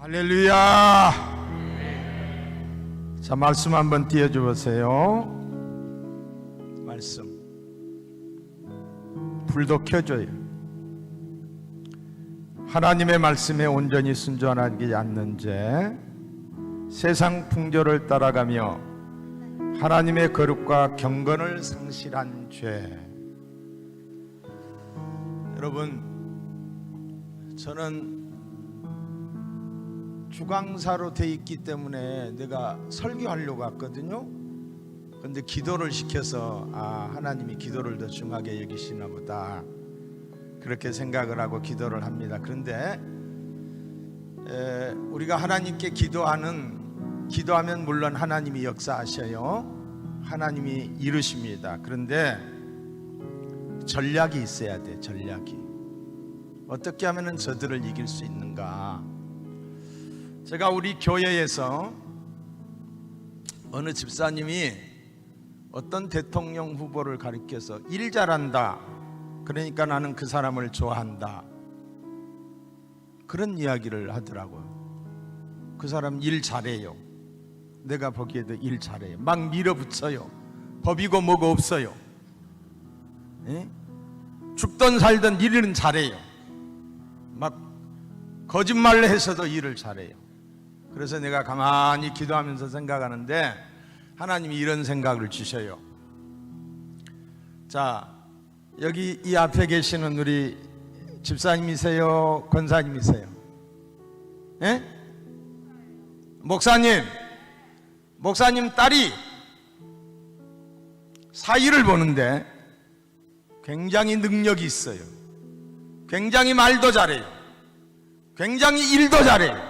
할렐루야. 자, 말씀 한번 띄워 줘 보세요. 말씀. 불도 켜줘요. 하나님의 말씀에 온전히 순종하지 않는 죄, 세상 풍조를 따라가며 하나님의 거룩과 경건을 상실한 죄. 여러분, 저는 주강사로 돼 있기 때문에 내가 설교하려고 왔거든요. 근데 기도를 시켜서 아 하나님이 기도를 더 중하게 여기시나 보다 그렇게 생각을 하고 기도를 합니다. 그런데 에, 우리가 하나님께 기도하는 기도하면 물론 하나님이 역사하셔요. 하나님이 이루십니다. 그런데 전략이 있어야 돼. 전략이 어떻게 하면은 저들을 이길 수 있는가? 제가 우리 교회에서 어느 집사님이 어떤 대통령 후보를 가리켜서 일 잘한다. 그러니까 나는 그 사람을 좋아한다. 그런 이야기를 하더라고요. 그 사람 일 잘해요. 내가 보기에도 일 잘해요. 막 밀어붙여요. 법이고 뭐고 없어요. 예? 죽던 살던 일은 잘해요. 막 거짓말을 해서도 일을 잘해요. 그래서 내가 가만히 기도하면서 생각하는데 하나님이 이런 생각을 주셔요. 자, 여기 이 앞에 계시는 우리 집사님이세요? 권사님이세요? 예? 목사님, 목사님 딸이 사이를 보는데 굉장히 능력이 있어요. 굉장히 말도 잘해요. 굉장히 일도 잘해요.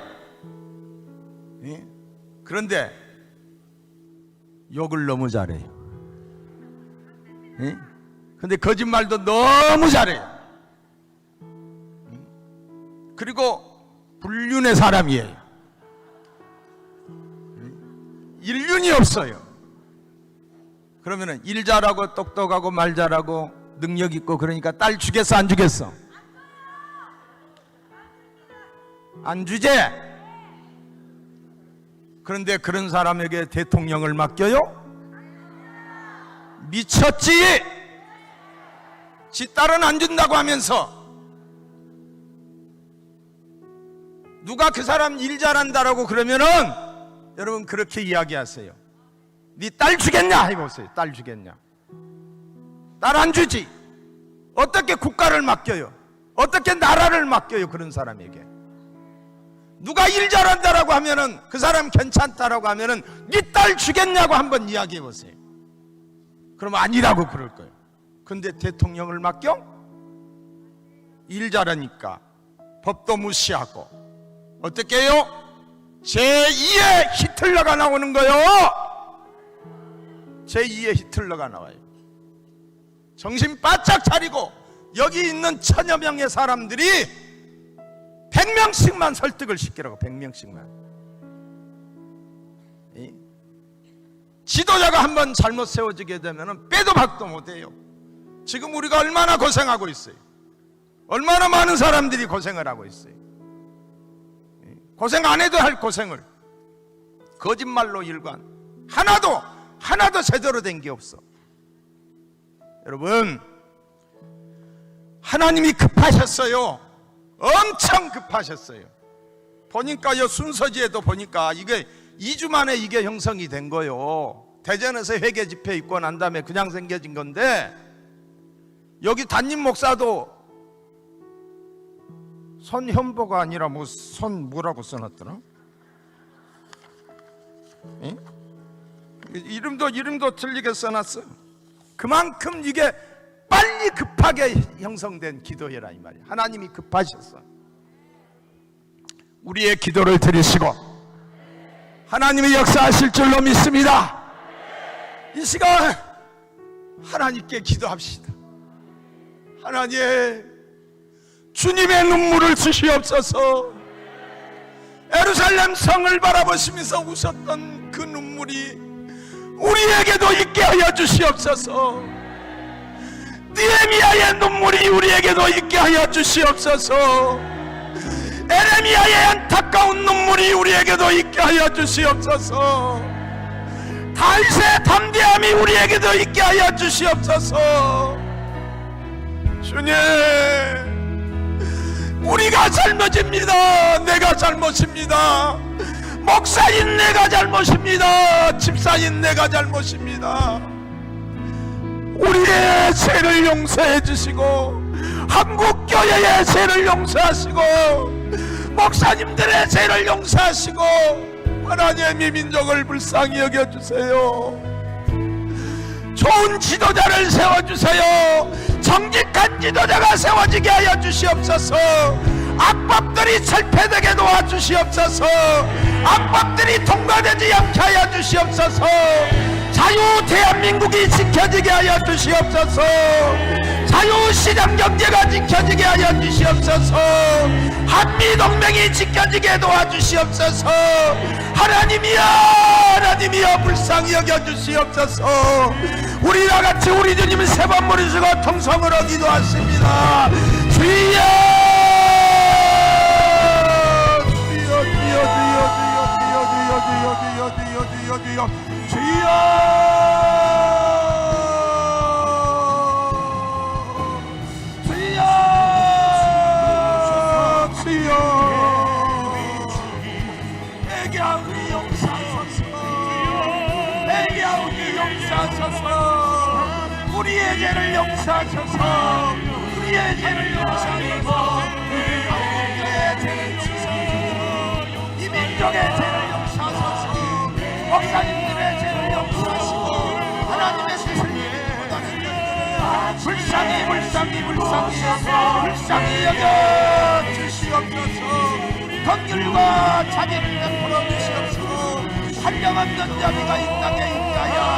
예? 그런데 욕을 너무 잘해요. 예? 근데 거짓말도 너무 잘해요. 음? 그리고 불륜의 사람이에요. 예? 일륜이 없어요. 그러면은 일 잘하고 똑똑하고 말 잘하고 능력 있고 그러니까 딸 주겠어 안 주겠어? 안 주제? 그런데 그런 사람에게 대통령을 맡겨요? 미쳤지? 지 딸은 안 준다고 하면서 누가 그 사람 일 잘한다라고 그러면은 여러분 그렇게 이야기하세요. 네 딸 주겠냐 해보세요. 딸 주겠냐? 딸 안 주지. 어떻게 국가를 맡겨요? 어떻게 나라를 맡겨요? 그런 사람에게. 누가 일 잘한다라고 하면은 그 사람 괜찮다라고 하면은 네 딸 주겠냐고 한번 이야기해 보세요. 그럼 아니라고 그럴 거예요. 근데 대통령을 맡겨? 일 잘하니까 법도 무시하고 어떻게 해요? 제2의 히틀러가 나오는 거요. 제2의 히틀러가 나와요. 정신 바짝 차리고 여기 있는 천여 명의 사람들이 100명씩만 설득을 시키라고 100명씩만. 이 지도자가 한번 잘못 세워지게 되면 빼도 박도 못해요. 지금 우리가 얼마나 고생하고 있어요. 얼마나 많은 사람들이 고생을 하고 있어요. 이 고생 안 해도 할 고생을 거짓말로 일관. 하나도 하나도 제대로 된 게 없어. 여러분 하나님이 급하셨어요 엄청 급하셨어요. 보니까요 순서지에도 보니까 이게 2주 만에 이게 형성이 된 거요. 대전에서 회계 집회 있고 난 다음에 그냥 생겨진 건데 여기 담임 목사도 손현보가 아니라 뭐 손 뭐라고 써놨더라? 에? 이름도 이름도 틀리게 써놨어. 그만큼 이게 빨리 급하게 형성된 기도회라 이 말이야. 하나님이 급하셨어. 우리의 기도를 들으시고 하나님의 역사하실 줄로 믿습니다. 이 시간 하나님께 기도합시다. 하나님 주님의 눈물을 주시옵소서. 에루살렘 성을 바라보시면서 우셨던 그 눈물이 우리에게도 있게 하여 주시옵소서. 느헤미야의 눈물이 우리에게도 있게 하여 주시옵소서. 에레미야의 안타까운 눈물 우리에게도 있게 하여 주시옵소서. 다윗의 담대함이 우리에게도 있게 하여 주시옵소서. 주님 우리가 잘못입니다. 내가 잘못입니다. 목사인 내가 잘못입니다. 집사인 내가 잘못입니다 우리의 죄를 용서해 주시고 한국 교회의 죄를 용서하시고 목사님들의 죄를 용서하시고 하나님의 민족을 불쌍히 여겨 주세요. 좋은 지도자를 세워 주세요. 정직한 지도자가 세워지게 하여 주시옵소서. 악법들이 철폐되게 도와 주시옵소서. 악법들이 통과되지 않게 하여 주시옵소서. 자유 대한민국이 지켜지게 하여 주시옵소서. 자유 시장 경제가 지켜지게 하여 주시옵소서. 한미 동맹이 지켜지게 도와주시옵소서. 하나님이여, 하나님이여 불쌍히 여겨 주시옵소서. 우리와 같이 우리 주님 세번 무리시고 통성으로 기도하십니다. 주여, 주여, 주여, 주여, 주여, 주여, 주여, 주여, 주여, 우리의 죄를 용서하셔서 우리의 죄를 용서하시고 한국의 죄를 용서하시고 이 민족의 불쌍히 불쌍히 불쌍히 불쌍히 여겨. 주시옵소서. 긍휼과 자비를 베풀어 주시옵소서. 한량 없는 자비가 이 땅에 하